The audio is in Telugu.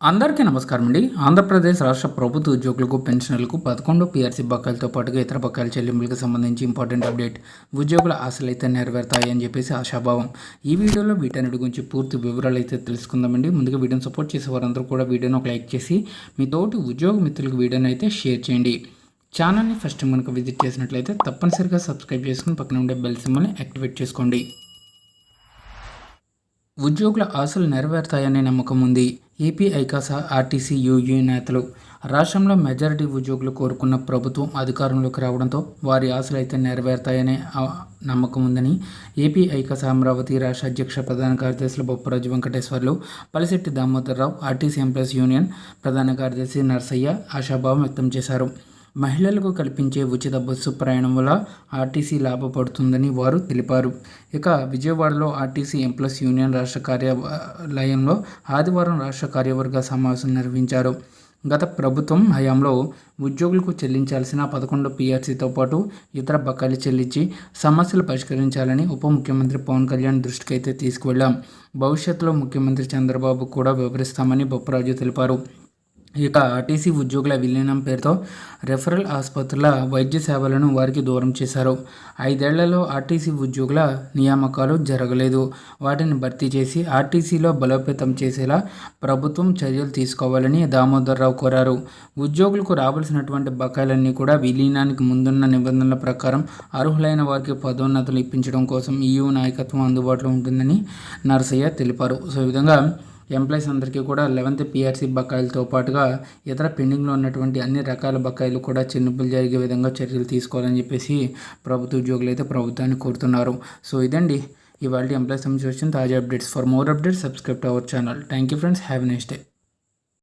అందరికీ నమస్కారం అండి. ఆంధ్రప్రదేశ్ రాష్ట్ర ప్రభుత్వ ఉద్యోగులకు పెన్షనర్లకు పదకొండు పీఆర్సీ బకాయిలతో పాటుగా ఇతర బకాయిల చెల్లింపులకు సంబంధించి ఇంపార్టెంట్ అప్డేట్ ఉద్యోగుల ఆశలు అయితే నెరవేరుతాయని చెప్పేసి ఆశాభావం. ఈ వీడియోలో వీటన్నిటి గురించి పూర్తి వివరాలు అయితే తెలుసుకుందామండి. ముందుగా వీడియోని సపోర్ట్ చేసే వారందరూ కూడా వీడియోను ఒక లైక్ చేసి మీ తోటి ఉద్యోగ మిత్రులకు వీడియోని అయితే షేర్ చేయండి. ఛానల్ని ఫస్ట్ కనుక విజిట్ చేసినట్లయితే తప్పనిసరిగా సబ్స్క్రైబ్ చేసుకుని పక్కన ఉండే బెల్ సింబల్ని యాక్టివేట్ చేసుకోండి. ఉద్యోగుల ఆశలు నెరవేరుతాయనే నమ్మకం ఉంది. ఏపీ ఐకాస ఆర్టీసీ యూయూ నేతలు రాష్ట్రంలో మెజారిటీ ఉద్యోగులు కోరుకున్న ప్రభుత్వం అధికారంలోకి రావడంతో వారి ఆశలు అయితే నెరవేరుతాయనే నమ్మకం ఉందని ఏపీ ఐకాస అమరావతి రాష్ట్ర అధ్యక్ష ప్రధాన కార్యదర్శులు Bopparaju Venkateswarlu Palisetti Damodararao RTC employees union ప్రధాన కార్యదర్శి నర్సయ్య ఆశాభావం వ్యక్తం చేశారు. మహిళలకు కల్పించే ఉచిత బస్సు ప్రయాణం వల్ల ఆర్టీసీ లాభపడుతుందని వారు తెలిపారు. ఇక విజయవాడలో ఆర్టీసీ ఎంప్లస్ యూనియన్ రాష్ట్ర కార్యాలయంలో ఆదివారం రాష్ట్ర కార్యవర్గ సమావేశం నిర్వహించారు. గత ప్రభుత్వం హయాంలో ఉద్యోగులకు చెల్లించాల్సిన పదకొండు పీఆర్సీతో పాటు ఇతర బకాయిలు చెల్లించి సమస్యలు పరిష్కరించాలని ఉప ముఖ్యమంత్రి పవన్ కళ్యాణ్ దృష్టికి అయితే తీసుకువెళ్ళాం భవిష్యత్తులో ముఖ్యమంత్రి చంద్రబాబు కూడా వివరిస్తామని బొప్పరాజు తెలిపారు. ఇక ఆర్టీసీ ఉద్యోగుల విలీనం పేరుతో రెఫరల్ ఆసుపత్రుల వైద్య సేవలను వారికి దూరం చేశారు. ఐదేళ్ళలో ఆర్టీసీ ఉద్యోగుల నియామకాలు జరగలేదు. వాటిని భర్తీ చేసి ఆర్టీసీలో బలోపేతం చేసేలా ప్రభుత్వం చర్యలు తీసుకోవాలని దామోదర్రావు కోరారు. ఉద్యోగులకు రావాల్సినటువంటి బకాయిలన్నీ కూడా విలీనానికి ముందున్న నిబంధనల ప్రకారం అర్హులైన వారికి పదోన్నతులు ఇప్పించడం కోసం ఈయూ నాయకత్వం అందుబాటులో ఉంటుందని నరసయ్య తెలిపారు. సో ఈ విధంగా ఎంప్లాయీస్ అందరికీ కూడా లెవెంత్ పీఆర్సీ బకాయిలతో పాటుగా ఇతర పెండింగ్లో ఉన్నటువంటి అన్ని రకాల బకాయిలు కూడా చెల్లింపులు జరిగే విధంగా చర్యలు తీసుకోవాలని చెప్పేసి ప్రభుత్వ ఉద్యోగులు అయితే ప్రభుత్వాన్ని కోరుతున్నారు. సో ఇదండి. ఇవాళ ఎంప్లాయీస్ సంబంధించి వచ్చిన తాజా updates. For more updates subscribe to our channel thank you friends have next day